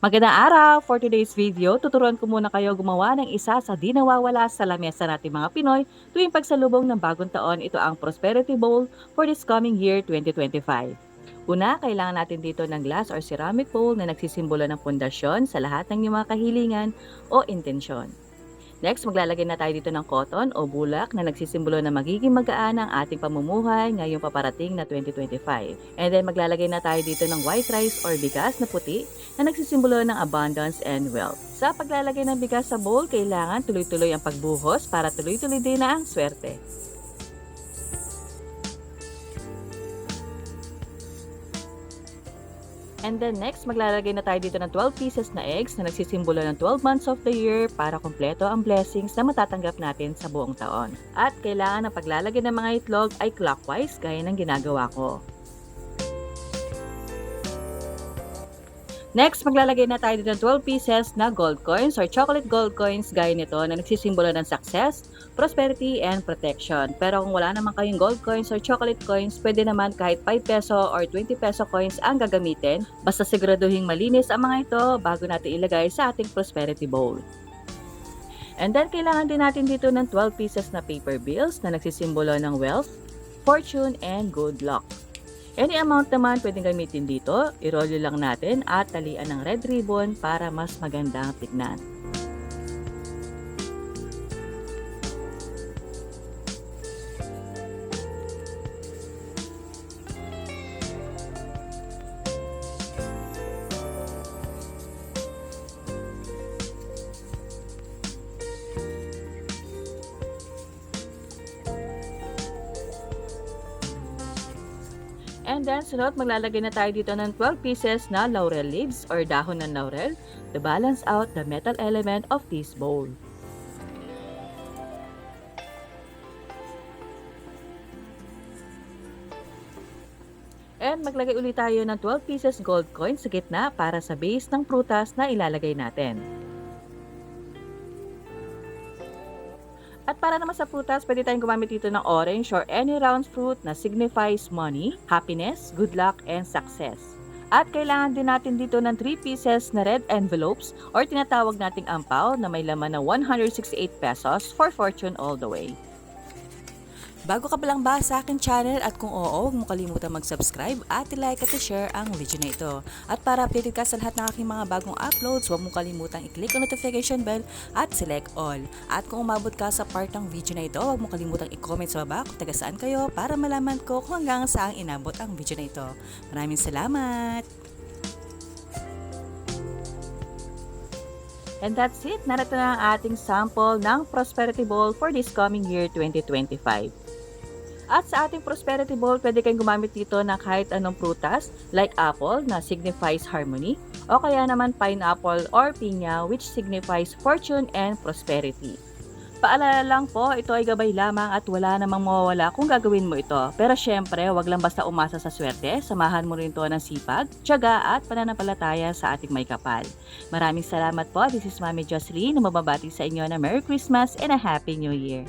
Magandang araw! For today's video, tuturuan ko muna kayo gumawa ng isa sa di nawawala sa lamesa natin mga Pinoy tuwing pagsalubong ng bagong taon. Ito ang Prosperity Bowl for this coming year 2025. Una, kailangan natin dito ng glass or ceramic bowl na nagsisimbolo ng pundasyon sa lahat ng iyong mga kahilingan o intensyon. Next, maglalagay na tayo dito ng cotton o bulak na nagsisimbolo na magiging magaan ang ating pamumuhay ngayong paparating na 2025. And then maglalagay na tayo dito ng white rice or bigas na puti na nagsisimbolo ng abundance and wealth. Sa paglalagay ng bigas sa bowl, kailangan tuloy-tuloy ang pagbuhos para tuloy-tuloy din na ang swerte. And then next, maglalagay na tayo dito ng 12 pieces na eggs na nagsisimbolo ng 12 months of the year para kumpleto ang blessings na matatanggap natin sa buong taon. At kailangan ang paglalagay ng mga itlog ay clockwise gaya ng ginagawa ko. Next, maglalagay na tayo dito ng 12 pieces na gold coins or chocolate gold coins gaya nito na nagsisimbolo ng success, prosperity, and protection. Pero kung wala naman kayong gold coins or chocolate coins, pwede naman kahit 5 peso or 20 peso coins ang gagamitin. Basta siguraduhin malinis ang mga ito bago natin ilagay sa ating prosperity bowl. And then, kailangan din natin dito ng 12 pieces na paper bills na nagsisimbolo ng wealth, fortune, and good luck. Any amount naman pwedeng gamitin dito, irolyo lang natin at talian ng red ribbon para mas magandang tignan. And then, sunod, maglalagay na tayo dito ng 12 pieces na laurel leaves or dahon ng laurel to balance out the metal element of this bowl. And maglagay ulit tayo ng 12 pieces gold coin sa gitna para sa base ng prutas na ilalagay natin. At para naman sa prutas, pwede tayong gumamit dito ng orange or any round fruit na signifies money, happiness, good luck, and success. At kailangan din natin dito ng 3 pieces na red envelopes or tinatawag nating ampaw na may laman na 168 pesos for fortune all the way. Bago ka palang ba sa akin channel at kung oo, huwag mo kalimutan mag-subscribe at i-like at i-share ang video na ito. At para updated ka sa lahat ng aking mga bagong uploads, huwag mo kalimutan i-click ang notification bell at select all. At kung umabot ka sa part ng video na ito, huwag mo kalimutan i-comment sa baba kung taga saan kayo para malaman ko kung hanggang saan inabot ang video na ito. Maraming salamat! And that's it. Narito na ang ating sample ng Prosperity Bowl for this coming year 2025. At sa ating Prosperity Bowl, pwede kayong gumamit dito ng kahit anong prutas like apple na signifies harmony o kaya naman pineapple or pinya which signifies fortune and prosperity. Paalala lang po, ito ay gabay lamang at wala namang mawawala kung gagawin mo ito. Pero syempre, wag lang basta umasa sa swerte, samahan mo rin ito ng sipag, tiyaga at pananampalataya sa ating may kapal. Maraming salamat po. This is Mami Jocelyn na mababati sa inyo na Merry Christmas and a Happy New Year.